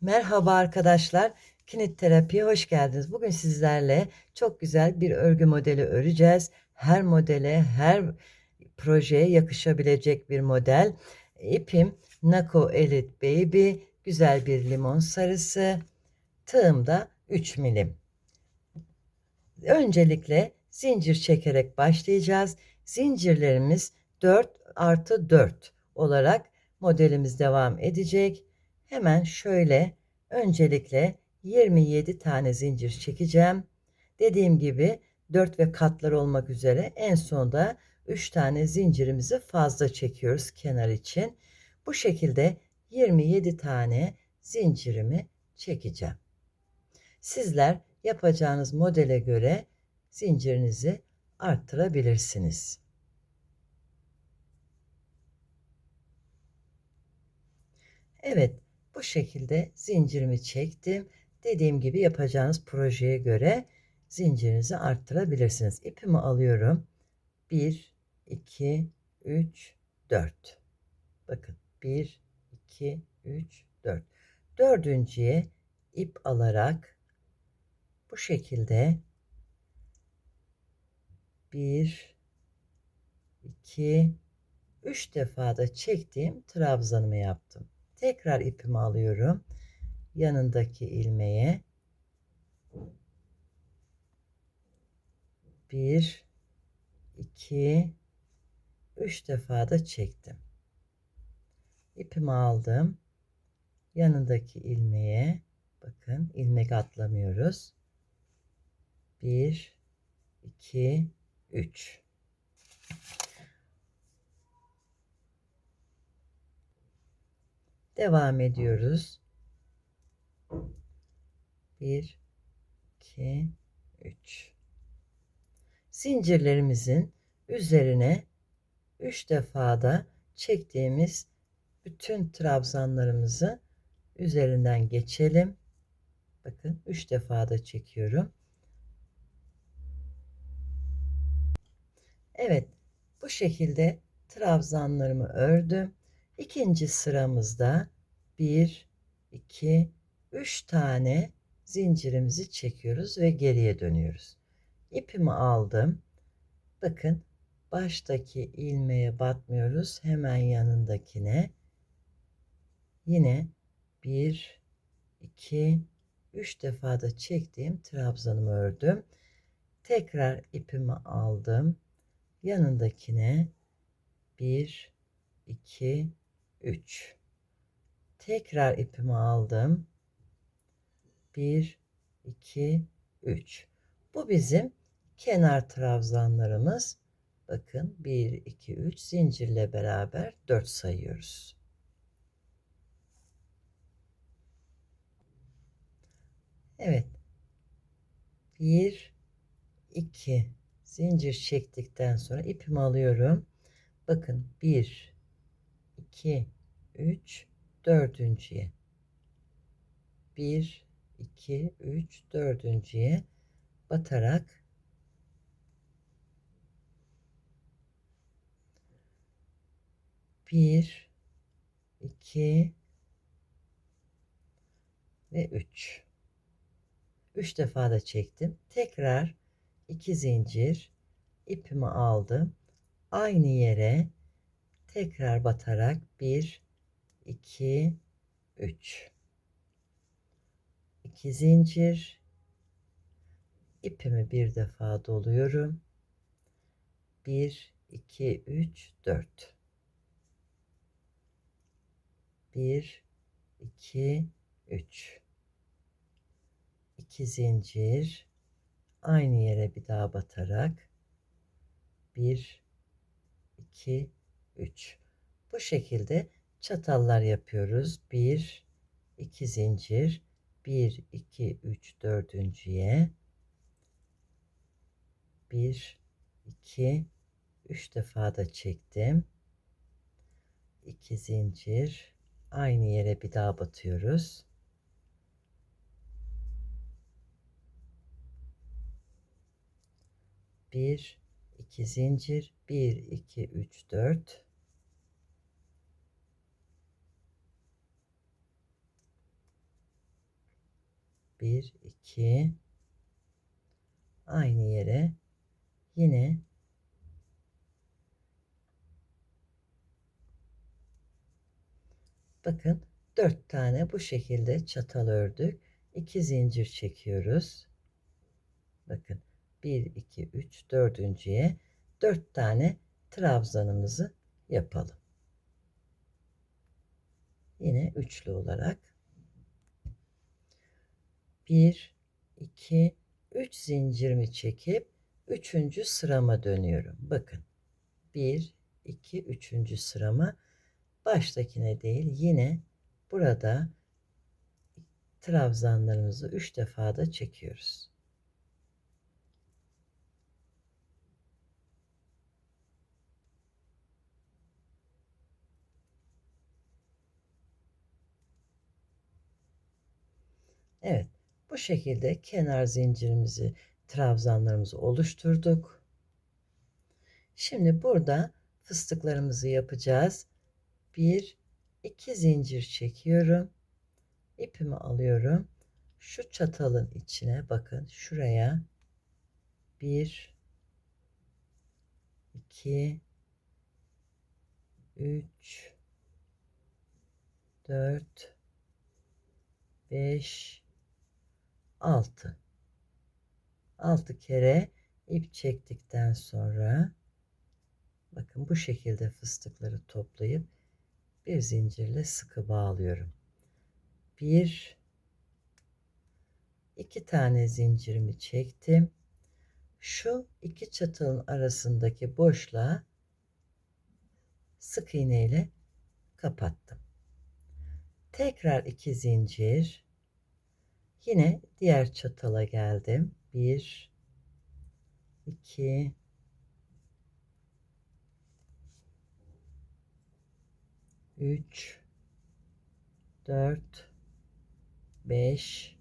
Merhaba arkadaşlar. Kinit terapiye hoş geldiniz. Bugün sizlerle çok güzel bir örgü modeli öreceğiz. Her modele, her projeye yakışabilecek bir model. İpim Nako Elite Baby. Güzel bir limon sarısı. Tığım da 3 milim. Öncelikle zincir çekerek başlayacağız. Zincirlerimiz 4 artı 4 olarak modelimiz devam edecek. Hemen şöyle öncelikle 27 tane zincir çekeceğim. Dediğim gibi 4 ve katlar olmak üzere en sonda 3 tane zincirimizi fazla çekiyoruz kenar için. Bu şekilde 27 tane zincirimi çekeceğim. Sizler yapacağınız modele göre zincirinizi arttırabilirsiniz. Evet, bu şekilde zincirimi çektim. Dediğim gibi yapacağınız projeye göre zincirinizi arttırabilirsiniz. İpimi alıyorum. 1, 2, 3, 4. Bakın 1, 2, 3, 4. Dördüncüye ip alarak bu şekilde 1, 2, 3 defa da çektiğim trabzanımı yaptım. Tekrar ipimi alıyorum. Yanındaki ilmeğe bir, iki, üç defa da çektim. İpimi aldım. Yanındaki ilmeğe bakın ilmek atlamıyoruz. Bir, iki, üç. Devam ediyoruz. 1 2 3 Zincirlerimizin üzerine 3 defa da çektiğimiz bütün trabzanlarımızı üzerinden geçelim. Bakın 3 defa da çekiyorum. Evet, bu şekilde trabzanlarımı ördüm. İkinci sıramızda 1, 2, 3 tane zincirimizi çekiyoruz ve geriye dönüyoruz. İpimi aldım. Bakın baştaki ilmeğe batmıyoruz. Hemen yanındakine. Yine 1, 2, 3 defa da çektiğim trabzanımı ördüm. Tekrar ipimi aldım. Yanındakine 1, 2, 3. Tekrar ipimi aldım. 1, 2, 3. Bu bizim kenar trabzanlarımız. Bakın 1, 2, 3 zincirle beraber 4 sayıyoruz. Evet. 1, 2 zincir çektikten sonra ipimi alıyorum. Bakın 1, 2, 3, dördüncüye. 1, 2, 3, dördüncüye batarak bir, iki ve üç. Üç defa da çektim. Tekrar iki zincir ipimi aldım. Aynı yere tekrar batarak 1 2 3 2 zincir. İpimi bir defa doluyorum. 1 2 3 4 1 2 3 2 zincir. Aynı yere bir daha batarak. 1 2 3 bu şekilde çatallar yapıyoruz. 1 2 zincir. 1 2 3 dördüncüye. 1 2 3 defa da çektim. 2 zincir. Aynı yere bir daha batıyoruz. Bir 2 zincir. 1 2 3 4 1 2 aynı yere yine bakın 4 tane bu şekilde çatal ördük. 2 zincir çekiyoruz. Bakın 1 2 3 dördüncüye 4 tane trabzanımızı yapalım. Yine üçlü olarak 1 2 3 zincirimi çekip 3. sırama dönüyorum. Bakın 1 2 3. sırama baştakine değil yine burada trabzanlarımızı 3 defa da çekiyoruz. Evet. Bu şekilde kenar zincirimizi, trabzanlarımızı oluşturduk. Şimdi burada fıstıklarımızı yapacağız. Bir, iki zincir çekiyorum. İpimi alıyorum. Şu çatalın içine bakın şuraya bir, iki, üç, dört, beş, 6 6 kere ip çektikten sonra bakın bu şekilde fıstıkları toplayıp bir zincirle sıkı bağlıyorum. Bir iki tane zincirimi çektim. Şu iki çatalın arasındaki boşluğa sık iğne ile kapattım. Tekrar iki zincir Yine diğer çatala geldim. 1 2 3 4 5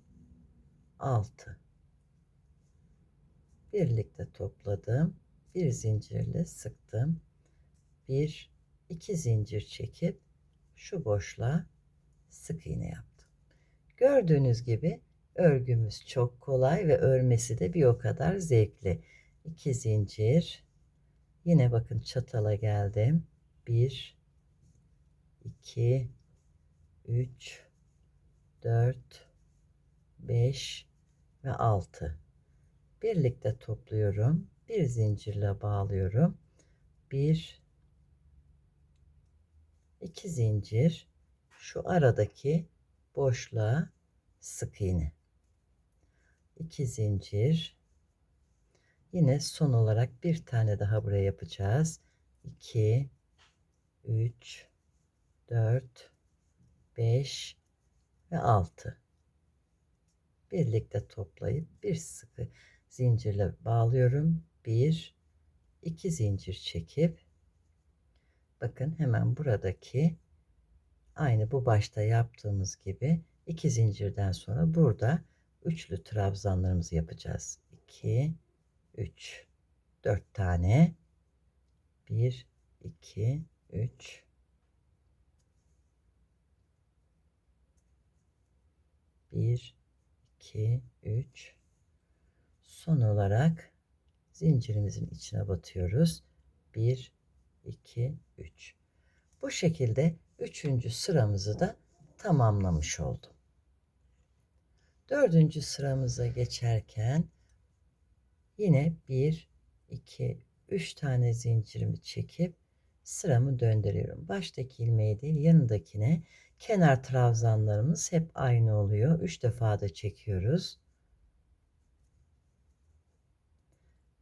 6 birlikte topladım. Bir zincirle sıktım. Bir, iki zincir çekip şu boşluğa sık iğne yaptım. Gördüğünüz gibi Örgümüz çok kolay ve örmesi de bir o kadar zevkli. 2 zincir. Yine bakın çatala geldim. 1 2 3 4 5 ve 6. Birlikte topluyorum. Bir zincirle bağlıyorum. 1 2 zincir şu aradaki boşluğa sık iğne 2 zincir. Yine son olarak bir tane daha buraya yapacağız. 2 3 4 5 ve 6 birlikte toplayıp bir sıkı zincirle bağlıyorum. 1 2 zincir çekip bakın hemen buradaki aynı bu başta yaptığımız gibi 2 zincirden sonra burada üçlü trabzanlarımızı yapacağız. 2 3 4 tane 1 2 3 1 2 3 son olarak zincirimizin içine batıyoruz. 1 2 3 bu şekilde üçüncü sıramızı da tamamlamış oldum. Dördüncü sıramıza geçerken yine bir, iki, üç tane zincirimi çekip sıramı döndürüyorum. Baştaki ilmeği değil yanındakine kenar trabzanlarımız hep aynı oluyor. Üç defa da çekiyoruz.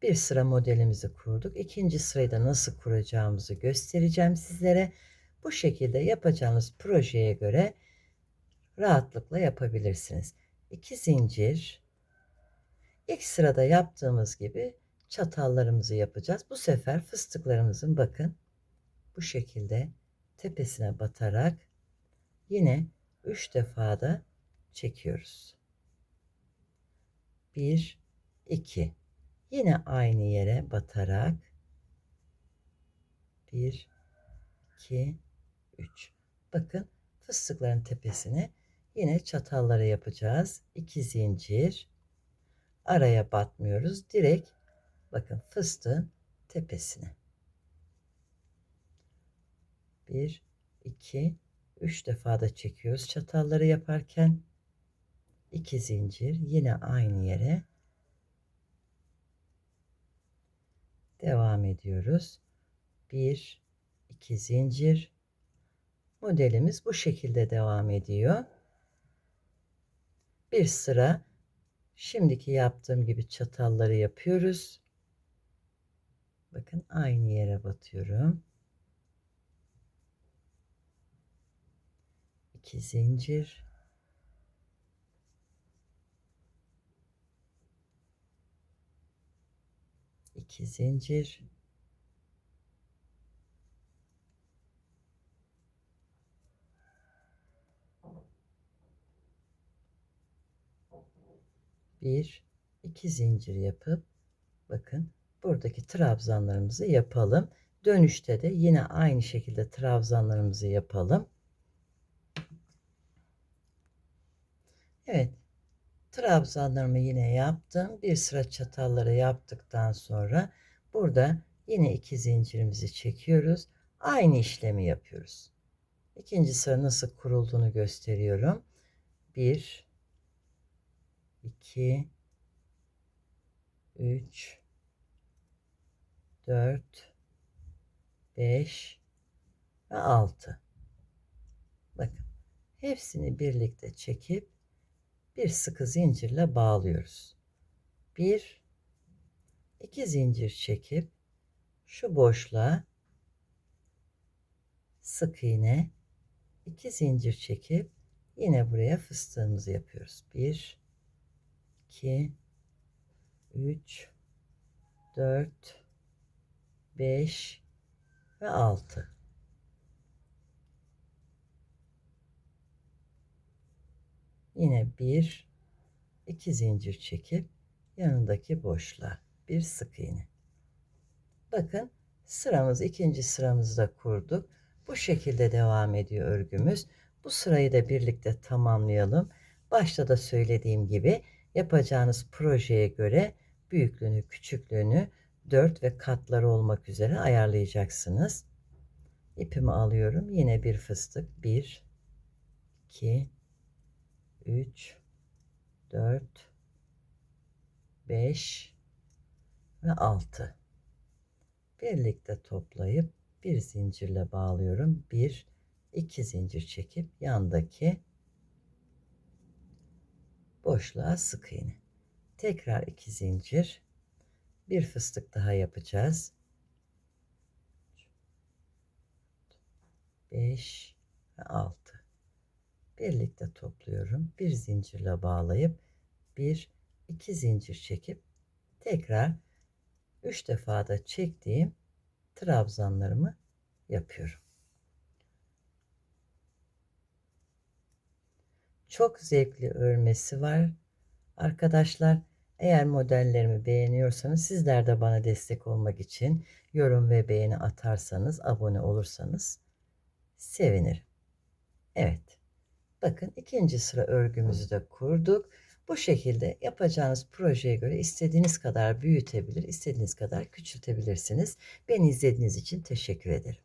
Bir sıra modelimizi kurduk. İkinci sırayı da nasıl kuracağımızı göstereceğim sizlere. Bu şekilde yapacağınız projeye göre rahatlıkla yapabilirsiniz. 2 zincir ilk sırada yaptığımız gibi çatallarımızı yapacağız. Bu sefer fıstıklarımızın bakın bu şekilde tepesine batarak yine 3 defa da çekiyoruz. 1 2 yine aynı yere batarak 1 2 3 bakın fıstıkların tepesine Yine çatalları yapacağız. 2 zincir. Araya batmıyoruz. Direkt bakın fıstığın tepesine. 1 2 3 defa da çekiyoruz çatalları yaparken. 2 zincir yine aynı yere devam ediyoruz. 1 2 zincir modelimiz bu şekilde devam ediyor. Bir sıra şimdiki yaptığım gibi çatalları yapıyoruz. Bakın aynı yere batıyorum. 2 zincir 2 zincir bir iki zincir yapıp bakın buradaki trabzanlarımızı yapalım. Dönüşte de yine aynı şekilde trabzanlarımızı yapalım. Evet. Trabzanlarımı yine yaptım. Bir sıra çatalları yaptıktan sonra burada yine iki zincirimizi çekiyoruz. Aynı işlemi yapıyoruz. İkinci sıra nasıl kurulduğunu gösteriyorum. 1 2 3 4 5 ve 6 bakın hepsini birlikte çekip bir sıkı zincirle bağlıyoruz. Bir, iki zincir çekip şu boşluğa sık iğne, iki zincir çekip yine buraya fıstığımızı yapıyoruz. Bir, iki, üç, dört, beş ve altı. Yine bir, iki zincir çekip yanındaki boşluğa bir sık iğne. Bakın sıramız ikinci sıramızda kurduk. Bu şekilde devam ediyor örgümüz. Bu sırayı da birlikte tamamlayalım. Başta da söylediğim gibi yapacağınız projeye göre büyüklüğünü, küçüklüğünü 4 ve katları olmak üzere ayarlayacaksınız. İpimi alıyorum. Yine bir fıstık. 1 2 3 4 5 ve 6 birlikte toplayıp bir zincirle bağlıyorum. 1 2 zincir çekip yandaki boşluğa sık iğne. Tekrar 2 zincir. Bir fıstık daha yapacağız. 5 ve 6 birlikte topluyorum. Bir zincirle bağlayıp bir iki zincir çekip tekrar üç defa da çektiğim trabzanlarımı yapıyorum. Çok zevkli örmesi var. Arkadaşlar eğer modellerimi beğeniyorsanız sizler de bana destek olmak için yorum ve beğeni atarsanız abone olursanız sevinirim. Evet. Bakın ikinci sıra örgümüzü de kurduk. Bu şekilde yapacağınız projeye göre istediğiniz kadar büyütebilir, istediğiniz kadar küçültebilirsiniz. Beni izlediğiniz için teşekkür ederim.